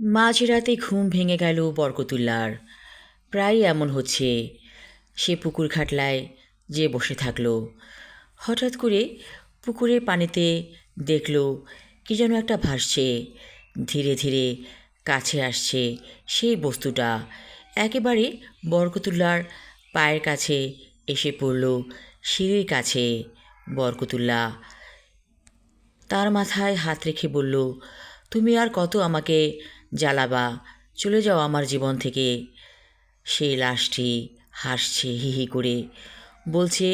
মাঝরাতে ঘুম ভেঙে গেল বরকতুল্লার। প্রায় এমন হচ্ছে, সে পুকুর খাটলায় যে বসে থাকল। হঠাৎ করে পুকুরের পানিতে দেখল কি যেন একটা ভাসছে। ধীরে ধীরে কাছে আসছে সেই বস্তুটা। একেবারে বরকতুল্লার পায়ের কাছে এসে পড়ল, সিঁড়ির কাছে বরকতুল্লা। তার মাথায় হাত রেখে বলল, তুমি আর কত আমাকে জ্বালাবা, চলে যাও আমার জীবন থেকে। সেই লাশটি হাসছে হি হি করে, বলছে,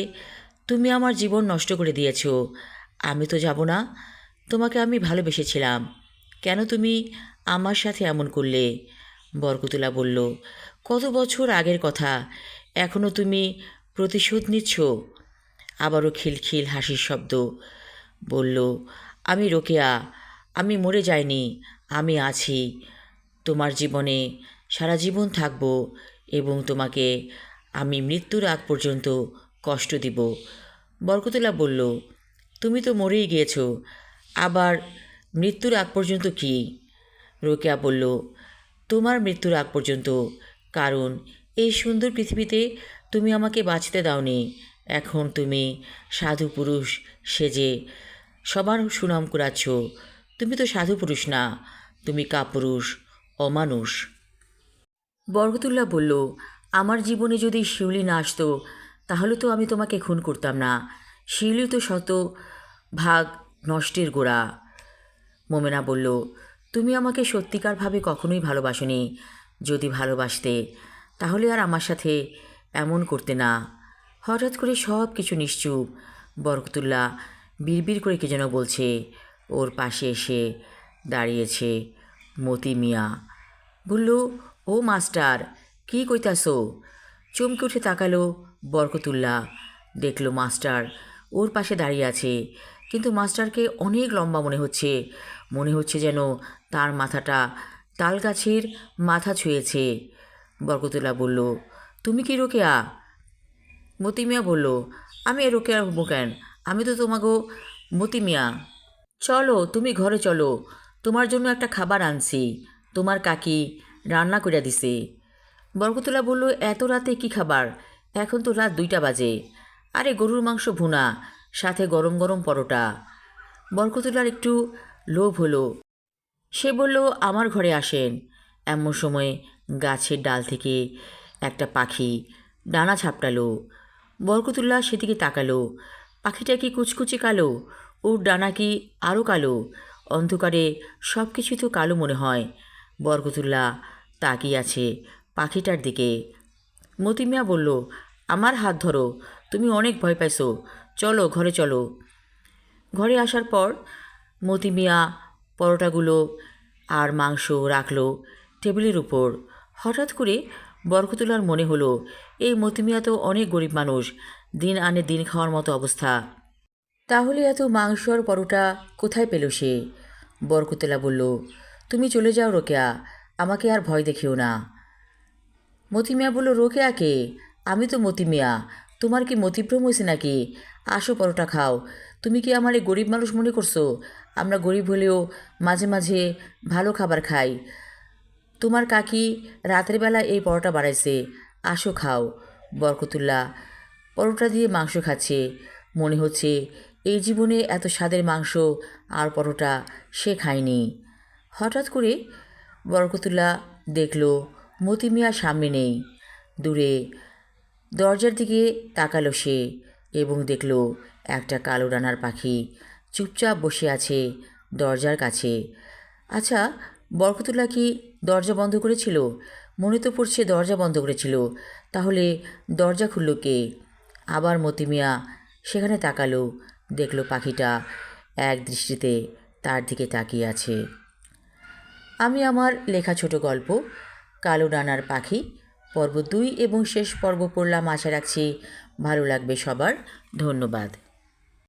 তুমি আমার জীবন নষ্ট করে দিয়েছ, আমি তো যাব না, তোমাকে আমি ভালোবেসেছিলাম, কেন তুমি আমার সাথে এমন করলে? বরকতুলা বলল, কত বছর আগের কথা এখনও তুমি প্রতিশোধ নিচ্ছ? আবারও খিলখিল হাসির শব্দ, বলল, আমি রোকেয়া আমি মরে যাইনি, আমি আছি। তোমার জীবনে সারা জীবন থাকব এবং তোমাকে আমি মৃত্যুর আগ পর্যন্ত কষ্ট দিব। বরকতলা বলল, তুমি তো মরেই গিয়েছো, আবার মৃত্যুর আগ পর্যন্ত কি? রোকেয়া বলল, তোমার মৃত্যুর আগ পর্যন্ত, কারণ এই সুন্দর পৃথিবীতে তুমি আমাকে বাঁচতে দাওনি। এখন তুমি সাধু পুরুষ সেজে সবার সুনাম কুড়াচ্ছ। তুমি তো সাধু পুরুষ না, তুমি কাপুরুষ, অমানুষ। বরকতুল্লাহ বলল, আমার জীবনে যদি শিউলি না আসতো, তাহলে তো আমি তোমাকে খুন করতাম না। শিউলি তো শত ভাগ নষ্টের গোড়া। মোমেনা বলল, তুমি আমাকে সত্যিকারভাবে কখনোই ভালোবাসনি। যদি ভালোবাসতে, তাহলে আর আমার সাথে এমন করতে না। হঠাৎ করে সব কিছু নিশ্চুপ। বরকতুল্লাহ বিড়বিড় করে কে যেন বলছে ওর পাশে এসে দাঁড়িয়েছে মতি মিয়া। বলল, ও মাস্টার, কি কইতাছো? চমকে উঠে তাকালো বরকতুল্লাহ। দেখল মাস্টার ওর পাশে দাঁড়িয়ে আছে, কিন্তু মাস্টারকে অনেক লম্বা মনে হচ্ছে। মনে হচ্ছে যেন তার মাথাটা তাল গাছের মাথা ছুঁয়েছে। বরকতুল্লাহ বলল, তুমি কি রোকেয়া? মতি মিয়া বলল, আমি রোকেয়া হব কেন? আমি তো তোমাগো মতি মিয়া। চলো, তুমি ঘরে চলো। তোমার জন্য একটা খাবার আনছি। তোমার কাকি রান্না করে দিছে। বরকতুল্লাহ বলল, এত রাতে কি খাবার? এখন তো রাত দুইটা বাজে। আরে, গরুর মাংস ভুনা, সাথে গরম গরম পরোটা। বরকতুল্লার একটু লোভ হলো। সে বলল, আমার ঘরে আসেন। এমন সময় গাছের ডাল থেকে একটা পাখি ডানা ছাপটালো। বরকতুল্লাহ সেদিকে তাকালো। পাখিটা কি কুচকুচে কালো? ওর ডানা কি আরও কালো? অন্ধকারে সব কিছু তো কালো মনে হয়। বরকতুল্লাহ তাকিয়ে আছে পাখিটার দিকে। মতিমিয়া বলল, আমার হাত ধরো, তুমি অনেক ভয় পাইছো। চলো, ঘরে চলো। ঘরে আসার পর মতিমিয়া পরোটাগুলো আর মাংস রাখল টেবিলের উপর। হঠাৎ করে বরকতুল্লার মনে হলো, এই মতিমিয়া তো অনেক গরিব মানুষ, দিন আনে দিন খাওয়ার মতো অবস্থা। তাহলে এত মাংস আর পরোটা কোথায় পেল সে? বরকতুল্লা বলল, তুমি চলে যাও রোকেয়া, আমাকে আর ভয় দেখিও না। মতিমিয়া বলল রোকেয়াকে আমি তো মতিমিয়া, তোমার কি মতিভ্রম হয়েছে নাকি? আসো পরোটা খাও, তুমি কি আমার এই গরিব মানুষ মনে করছ? আমরা গরিব হলেও মাঝে মাঝে ভালো খাবার খাই। তোমার কাকি রাতের বেলা এই পরোটা বাড়াইছে আসো খাও। বরকতুল্লাহ পরোটা দিয়ে মাংস খাচ্ছে। মনে হচ্ছে এই জীবনে এত স্বাদের মাংস আর পরোটা সে খায়নি। হঠাৎ করে বরকতুল্লাহ দেখল, মতি মিয়া সামনে নেই। দূরে দরজার দিকে তাকালো সে এবং দেখল, একটা কালো ডানার পাখি চুপচাপ বসে আছে দরজার কাছে। আচ্ছা বরকতুল্লাহ কি দরজা বন্ধ করেছিল? মনে তো পড়ছে দরজা বন্ধ করেছিল। তাহলে দরজা খুলল কে? আবার মতিমিয়া সেখানে তাকালো দেখল পাখিটা এক দৃষ্টিতে তার দিকে তাকিয়ে আছে। আমি আমার লেখা ছোট গল্প, কালো ডানার পাখি, পর্ব দুই এবং শেষ পর্ব পড়লাম। আশা রাখছি ভালো লাগবে সবার। ধন্যবাদ।